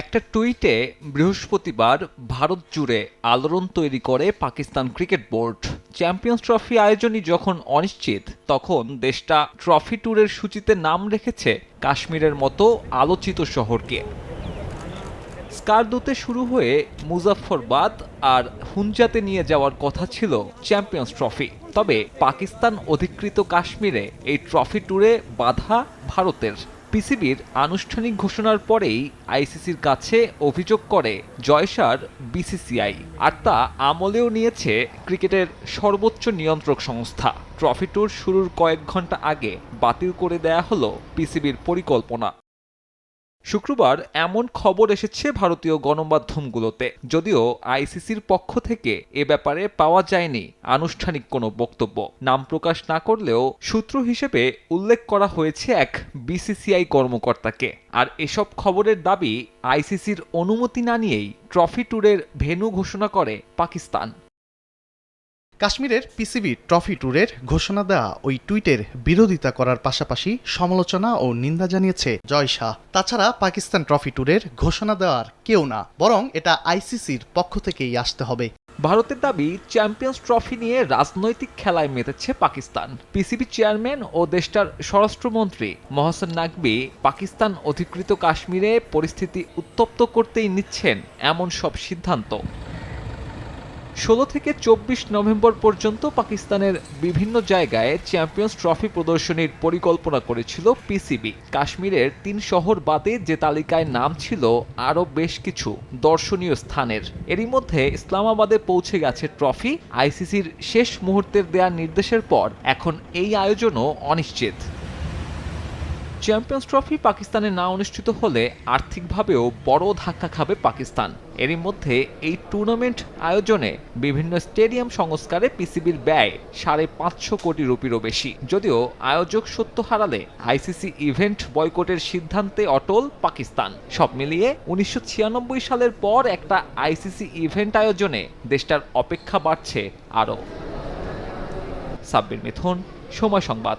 একটা টুইটে বৃহস্পতিবার ভারত জুড়ে আলোড়ন তৈরি করে Pakistan cricket board. Champions trophy আয়োজনই যখন অনিশ্চিত, তখন দেশটা ট্রফি ট্যুরের সূচিতে নাম রেখেছে কাশ্মীরের মতো আলোচিত শহরকে। স্কারদুতে শুরু হয়ে মুজাফরবাদ আর হুঞ্জাতে নিয়ে যাওয়ার কথা ছিল চ্যাম্পিয়ন্স ট্রফি। তবে পাকিস্তান অধিকৃত কাশ্মীরে এই ট্রফি ট্যুরে বাধা ভারতের। পিসিবির আনুষ্ঠানিক ঘোষণার পরেই আইসিসির কাছে অভিযোগ করে জয়সার বিসিসিআই, আর তা আমলেও নিয়েছে ক্রিকেটের সর্বোচ্চ নিয়ন্ত্রক সংস্থা। ট্রফি ট্যুর শুরুর কয়েক ঘণ্টা আগে বাতিল করে দেয়া হলো পিসিবির পরিকল্পনা। শুক্রবার এমন খবর এসেছে ভারতীয় গণমাধ্যমগুলোতে। যদিও আইসিসির পক্ষ থেকে এ ব্যাপারে পাওয়া যায়নি আনুষ্ঠানিক কোনো বক্তব্য। নাম প্রকাশ না করলেও সূত্র হিসেবে উল্লেখ করা হয়েছে এক বিসিসিআই কর্মকর্তাকে। আর এসব খবরের দাবি আইসিসির অনুমতি না নিয়েই ট্রফি ট্যুরের ভেন্যু ঘোষণা করে পাকিস্তান। কাশ্মীরের পিসিবি ট্রফি ট্যুরের ঘোষণা দেওয়া ওই টুইটের বিরোধিতা করার পাশাপাশি সমালোচনা ও নিন্দা জানিয়েছে জয় শাহ। তাছাড়া পাকিস্তান ট্রফি ট্যুরের ঘোষণা দেওয়ার কেউ না, বরং এটা আইসিসির পক্ষ থেকেই আসতে হবে। ভারতের দাবি, চ্যাম্পিয়ন্স ট্রফি নিয়ে রাজনৈতিক খেলায় মেতেছে পাকিস্তান। পিসিবি চেয়ারম্যান ও দেশটার স্বরাষ্ট্রমন্ত্রী মহসেন নাকবি পাকিস্তান অধিকৃত কাশ্মীরে পরিস্থিতি উত্তপ্ত করতেই নিচ্ছেন এমন সব সিদ্ধান্ত। ষোলো থেকে চব্বিশ নভেম্বর পর্যন্ত পাকিস্তানের বিভিন্ন জায়গায় চ্যাম্পিয়ন্স ট্রফি প্রদর্শনীর পরিকল্পনা করেছিল পিসিবি কাশ্মীরের তিন শহর বাদে যে তালিকায় নাম ছিল আরও বেশ কিছু দর্শনীয় স্থানের। এরই মধ্যে ইসলামাবাদে পৌঁছে গেছে ট্রফি। আইসিসির শেষ মুহূর্তের দেয়া নির্দেশের পর এখন এই আয়োজনও অনিশ্চিত। চ্যাম্পিয়ন্স ট্রফি পাকিস্তানে না অনুষ্ঠিত হলে আর্থিকভাবেও বড় ধাক্কা খাবে পাকিস্তান। এরই মধ্যে এই টুর্নামেন্ট আয়োজনে বিভিন্ন স্টেডিয়াম সংস্কারে পিসিবির ব্যয় সাড়ে পাঁচশো কোটি রুপিরও বেশি। যদিও আয়োজক সত্য হারালে আইসিসি ইভেন্ট বয়কটের সিদ্ধান্তে অটল পাকিস্তান। সব মিলিয়ে উনিশশো ছিয়ানব্বই সালের পর একটা আইসিসি ইভেন্ট আয়োজনে দেশটার অপেক্ষা বাড়ছে আরও। সাব্বির মিথুন, সময় সংবাদ।